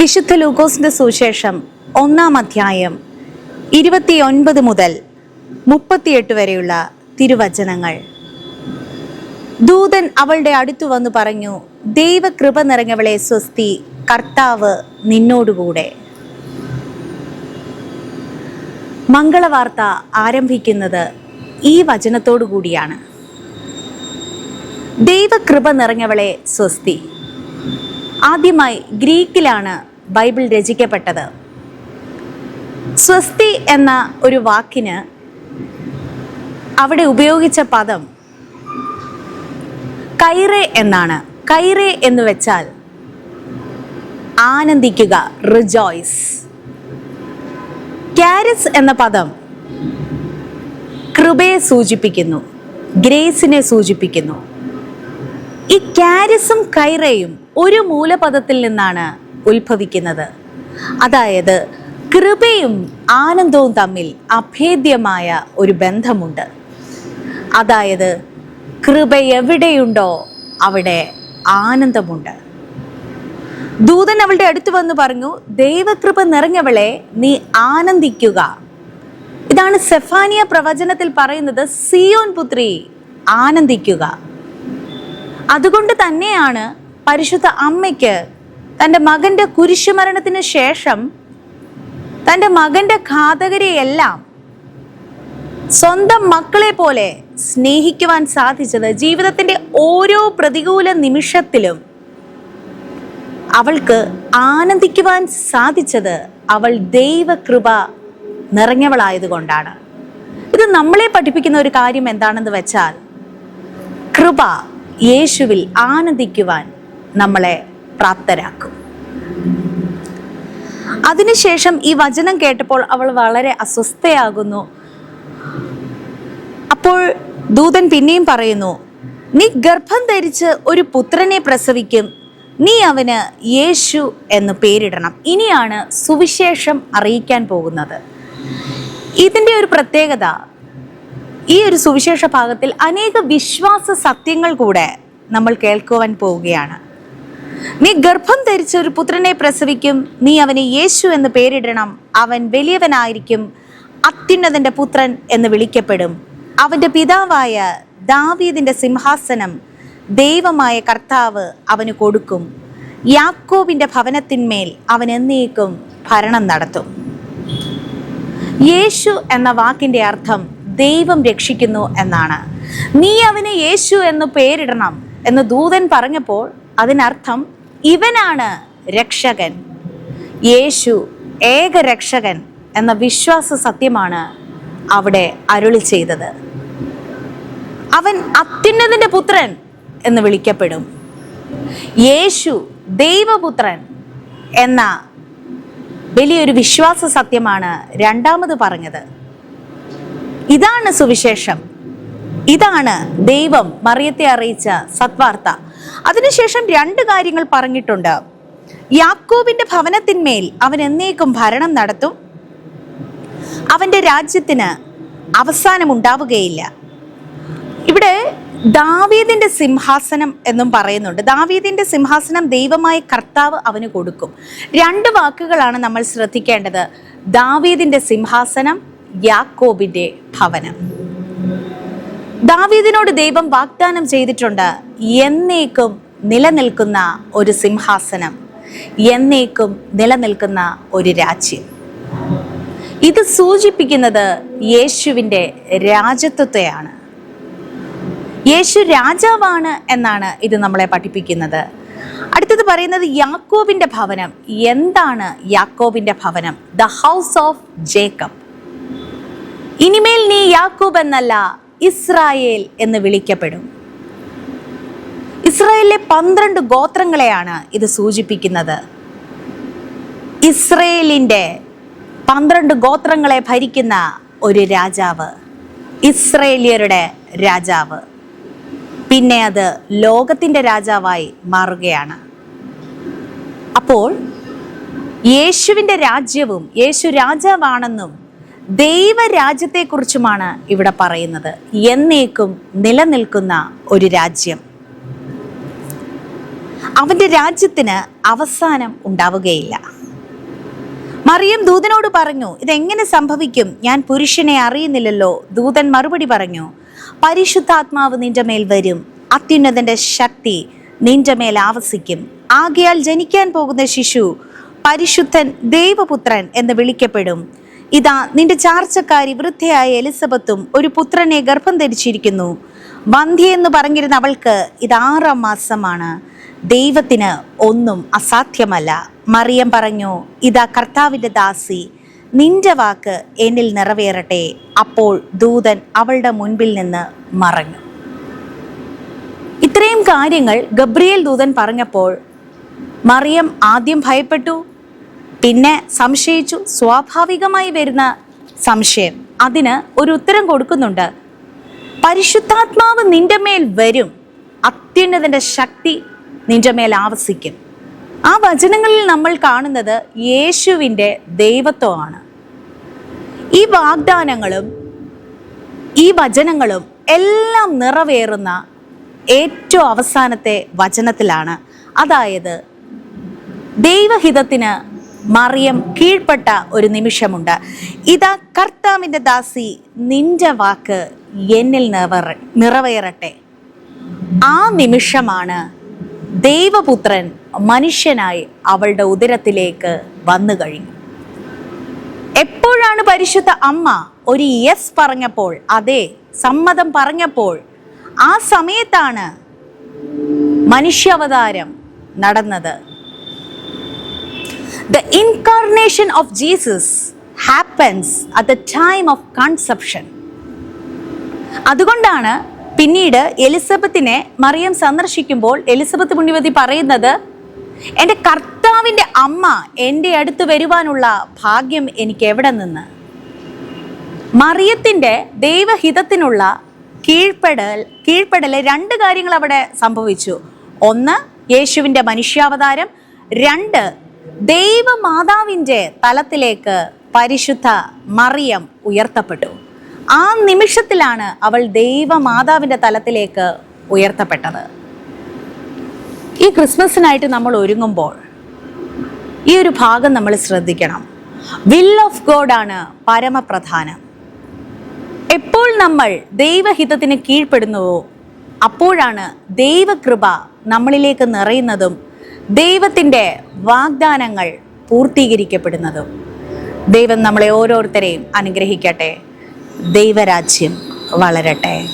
വിശുദ്ധ ലൂക്കോസിന്റെ സുവിശേഷം ഒന്നാം അധ്യായം ഇരുപത്തിയൊൻപത് മുതൽ മുപ്പത്തിയെട്ട് വരെയുള്ള തിരുവചനങ്ങൾ. ദൂതൻ അവളുടെ അടുത്തു വന്ന് പറഞ്ഞു ദൈവകൃപ നിറഞ്ഞവളെ സ്വസ്തി കർത്താവ് നിന്നോടുകൂടെ. മംഗളവാർത്ത ആരംഭിക്കുന്നത് ഈ വചനത്തോടു കൂടിയാണ്. ദൈവകൃപ നിറഞ്ഞവളെ സ്വസ്തി. ആദ്യമായി ഗ്രീക്കിലാണ് ബൈബിൾ രചിക്കപ്പെട്ടത്. സ്വസ്തി എന്ന ഒരു വാക്കിന് അവിടെ ഉപയോഗിച്ച പദം കൈറെ എന്നാണ്. കൈറെ എന്ന് വെച്ചാൽ ആനന്ദിക്കുക റിജോയ്സ് ക്യാരസ് എന്ന പദം കൃപയെ സൂചിപ്പിക്കുന്നു ഗ്രേസിനെ സൂചിപ്പിക്കുന്നു. ഈ ക്യാരസും കൈറയും ഒരു മൂലപദത്തിൽ നിന്നാണ് ഉത്ഭവിക്കുന്നത്. അതായത് കൃപയും ആനന്ദവും തമ്മിൽ അഭേദ്യമായ ഒരു ബന്ധമുണ്ട്. അതായത് കൃപ എവിടെയുണ്ടോ അവിടെ ആനന്ദമുണ്ട്. ദൂതൻ അവളുടെ അടുത്ത് വന്ന് പറഞ്ഞു ദൈവകൃപ നിറഞ്ഞവളെ നീ ആനന്ദിക്കുക. ഇതാണ് സെഫാനിയ പ്രവചനത്തിൽ പറയുന്നത് സിയോൻ പുത്രി ആനന്ദിക്കുക. അതുകൊണ്ട് തന്നെയാണ് പരിശുദ്ധ അമ്മയ്ക്ക് തന്റെ മകന്റെ കുരിശുമരണത്തിന് ശേഷം തന്റെ മകന്റെ ഘാതകരെയെല്ലാം സ്വന്തം മക്കളെ പോലെ സ്നേഹിക്കുവാൻ സാധിച്ചത് ജീവിതത്തിന്റെ ഓരോ പ്രതികൂല നിമിഷത്തിലും അവൾക്ക് ആനന്ദിക്കുവാൻ സാധിച്ചത് അവൾ ദൈവകൃപ നിറഞ്ഞവളായതുകൊണ്ടാണ്. ഇത് നമ്മളെ പഠിപ്പിക്കുന്ന ഒരു കാര്യം എന്താണെന്ന് വെച്ചാൽ കൃപ യേശുവിൽ ആനന്ദിക്കുവാൻ നമ്മളെ പ്രാപ്തരാക്കും. അതിനുശേഷം ഈ വചനം കേട്ടപ്പോൾ അവൾ വളരെ അസ്വസ്ഥയാകുന്നു. അപ്പോൾ ദൂതൻ പിന്നെയും പറയുന്നു നീ ഗർഭം ധരിച്ച് ഒരു പുത്രനെ പ്രസവിക്കും. നീ അവന് യേശു എന്ന് പേരിടണം. ഇനിയാണ് സുവിശേഷം അറിയിക്കാൻ പോകുന്നത്. ഇതിന്റെ ഒരു പ്രത്യേകത ഈ ഒരു സുവിശേഷ ഭാഗത്തിൽ അനേക വിശ്വാസ സത്യങ്ങൾ കൂടെ നമ്മൾ കേൾക്കുവാൻ പോവുകയാണ്. നീ ഗർഭം ധരിച്ച ഒരു പുത്രനെ പ്രസവിക്കും. നീ അവനെ യേശു എന്ന് പേരിടണം. അവൻ വലിയവനായിരിക്കും. അത്യുന്നതന്റെ പുത്രൻ എന്ന് വിളിക്കപ്പെടും. അവന്റെ പിതാവായ ദാവീദിന്റെ സിംഹാസനം ദൈവമായ കർത്താവ് അവന് കൊടുക്കും. യാക്കോബിന്റെ ഭവനത്തിന്മേൽ അവൻ എന്നേക്കും ഭരണം നടത്തും. യേശു എന്ന വാക്കിന്റെ അർത്ഥം ദൈവം രക്ഷിക്കുന്നു എന്നാണ്. നീ അവന് യേശു എന്ന് പേരിടണം എന്ന് ദൂതൻ പറഞ്ഞപ്പോൾ അതിനർത്ഥം ഇവനാണ് രക്ഷകൻ. യേശു ഏക രക്ഷകൻ എന്ന വിശ്വാസ സത്യമാണ് അവിടെ അരുളി ചെയ്തത്. അവൻ അത്യുന്നതിന്റെ പുത്രൻ എന്ന് വിളിക്കപ്പെടും. യേശു ദൈവപുത്രൻ എന്ന വലിയൊരു വിശ്വാസ സത്യമാണ് രണ്ടാമത് പറഞ്ഞത്. ഇതാണ് സുവിശേഷം. ഇതാണ് ദൈവം മറിയത്തെ അറിയിച്ച സത്വാർത്ത. അതിനുശേഷം രണ്ട് കാര്യങ്ങൾ പറഞ്ഞിട്ടുണ്ട്. യാക്കോബിന്റെ ഭവനത്തിന്മേൽ അവൻ എന്നേക്കും ഭരണം നടത്തും. അവന്റെ രാജ്യത്തിന് അവസാനം ഉണ്ടാവുകയില്ല ഇവിടെ ദാവീദിന്റെ സിംഹാസനം എന്നും പറയുന്നുണ്ട്. ദാവീദിന്റെ സിംഹാസനം ദൈവമായ കർത്താവ് അവന് കൊടുക്കും. രണ്ട് വാക്കുകളാണ് നമ്മൾ ശ്രദ്ധിക്കേണ്ടത്. ദാവീദിന്റെ സിംഹാസനം യാക്കോബിന്റെ ഭവനം. ദാവീദിനോട് ദൈവം വാഗ്ദാനം ചെയ്തിട്ടുണ്ട് എന്നേക്കും നിലനിൽക്കുന്ന ഒരു സിംഹാസനം എന്നേക്കും നിലനിൽക്കുന്ന ഒരു രാജ്യം. ഇത് സൂചിപ്പിക്കുന്നത് യേശുവിന്റെ രാജത്വത്തെയാണ്. യേശു രാജാവാണ് എന്നാണ് ഇത് നമ്മളെ പഠിപ്പിക്കുന്നത്. അടുത്തത് പറയുന്നത് യാക്കോവിന്റെ ഭവനം. എന്താണ് യാക്കോവിന്റെ ഭവനം? ദ ഹൗസ് ഓഫ് ജേക്കബ് ഇനിമേൽ നീ യാക്കൂബ് എന്നല്ല ഇസ്രായേൽ എന്ന് വിളിക്കപ്പെടും. ഇസ്രായേലിലെ പന്ത്രണ്ട് ഗോത്രങ്ങളെയാണ് ഇത് സൂചിപ്പിക്കുന്നത്. ഇസ്രയേലിന്റെ പന്ത്രണ്ട് ഗോത്രങ്ങളെ ഭരിക്കുന്ന ഒരു രാജാവ് ഇസ്രയേലിയരുടെ രാജാവ്. പിന്നെ അത് ലോകത്തിന്റെ രാജാവായി മാറുകയാണ്. അപ്പോൾ യേശുവിന്റെ രാജ്യവും യേശു രാജാവാണെന്നും ദൈവരാജ്യത്തെക്കുറിച്ചുമാണ് ഇവിടെ പറയുന്നത്. എന്നേക്കും നിലനിൽക്കുന്ന ഒരു രാജ്യം. അവന്റെ രാജ്യത്തിന് അവസാനം ഉണ്ടാവുകയില്ല. മറിയം ദൂതനോട് പറഞ്ഞു ഇതെങ്ങനെ സംഭവിക്കും? ഞാൻ പുരുഷനെ അറിയുന്നില്ലല്ലോ. ദൂതൻ മറുപടി പറഞ്ഞു പരിശുദ്ധാത്മാവ് നിന്റെ മേൽ വരും. അത്യുന്നതന്റെ ശക്തി നിന്റെ മേൽ ആവസിക്കും. ആകയാൽ ജനിക്കാൻ പോകുന്ന ശിശു പരിശുദ്ധൻ ദൈവപുത്രൻ എന്ന് വിളിക്കപ്പെടും. ഇതാ നിന്റെ ചാർച്ചക്കാരി വൃദ്ധയായ എലിസബത്തും ഒരു പുത്രനെ ഗർഭം ധരിച്ചിരിക്കുന്നു. വന്ധ്യ എന്ന് പറഞ്ഞിരുന്ന അവൾക്ക് ഇത് ആറാം മാസമാണ്. ദൈവത്തിന് ഒന്നും അസാധ്യമല്ല. മറിയം പറഞ്ഞു ഇതാ കർത്താവിന്റെ ദാസി നിന്റെ വാക്ക് എന്നിൽ നിറവേറട്ടെ. അപ്പോൾ ദൂതൻ അവളുടെ മുൻപിൽ നിന്ന് മറഞ്ഞു. ഇത്രയും കാര്യങ്ങൾ ഗബ്രിയേൽ ദൂതൻ പറഞ്ഞപ്പോൾ മറിയം ആദ്യം ഭയപ്പെട്ടു പിന്നെ സംശയിച്ചു. സ്വാഭാവികമായി വരുന്ന സംശയം. അതിന് ഒരു ഉത്തരം കൊടുക്കുന്നുണ്ട്. പരിശുദ്ധാത്മാവ് നിന്റെ മേൽ വരും. അത്യുന്നതിന്റെ ശക്തി നിന്റെ മേൽ ആവസിക്കും. ആ വചനങ്ങളിൽ നമ്മൾ കാണുന്നത് യേശുവിന്റെ ദൈവത്വമാണ്. ഈ വാഗ്ദാനങ്ങളും ഈ വചനങ്ങളും എല്ലാം നിറവേറുന്ന ഏറ്റവും അവസാനത്തെ വചനത്തിലാണ്. അതായത് ദൈവഹിതത്തിന് മറിയം കീഴ്പ്പെട്ട ഒരു നിമിഷമുണ്ട്. ഇതാ കർത്താവിന്റെ ദാസി നിന്റെ വാക്ക് എന്നിൽ നിറവ നിറവേറട്ടെ. ആ നിമിഷമാണ് ദൈവപുത്രൻ മനുഷ്യനായി അവളുടെ ഉദരത്തിലേക്ക് വന്നു കഴിഞ്ഞു. എപ്പോഴാണ് പരിശുദ്ധ അമ്മ ഒരു യെസ് പറഞ്ഞപ്പോൾ അതെ സമ്മതം പറഞ്ഞപ്പോൾ ആ സമയത്താണ് മനുഷ്യാവതാരം നടന്നത്? The incarnation of Jesus happens at the time of conception അതുകൊണ്ടാണ് പിന്നീട് എലിസബത്തിനെ മറിയം സന്ദർശിക്കുമ്പോൾ എലിസബത്ത് പുണ്യവതി പറയുന്നത് എന്റെ കർത്താവിന്റെ അമ്മ എന്റെ അടുത്ത് വരുവാനുള്ള ഭാഗ്യം എനിക്ക് എവിടെ നിന്ന്? മറിയത്തിന്റെ ദൈവഹിതത്തിനുള്ള കീഴ്പ്പെടൽ കീഴ്പ്പെടൽ രണ്ട് കാര്യങ്ങൾ അവിടെ സംഭവിച്ചു. ഒന്ന് യേശുവിന്റെ മനുഷ്യാവതാരം. രണ്ട് ദൈവമാതാവിന്റെ തലത്തിലേക്ക് പരിശുദ്ധ മറിയം ഉയർത്തപ്പെട്ടു. ആ നിമിഷത്തിലാണ് അവൾ ദൈവമാതാവിന്റെ തലത്തിലേക്ക് ഉയർത്തപ്പെട്ടത്. ഈ ക്രിസ്മസിനായിട്ട് നമ്മൾ ഒരുങ്ങുമ്പോൾ ഈ ഒരു ഭാഗം നമ്മൾ ശ്രദ്ധിക്കണം. വിൽ ഓഫ് ഗോഡ് ആണ് പരമപ്രധാനം. എപ്പോൾ നമ്മൾ ദൈവഹിതത്തിന് കീഴ്പ്പെടുന്നുവോ അപ്പോഴാണ് ദൈവകൃപ നമ്മളിലേക്ക് നിറയുന്നതും ദൈവത്തിന്റെ വാഗ്ദാനങ്ങൾ പൂർത്തീകരിക്കപ്പെടുന്നതും. ദൈവം നമ്മളെ ഓരോരുത്തരെയും അനുഗ്രഹിക്കട്ടെ. ദൈവരാജ്യം വളരട്ടെ.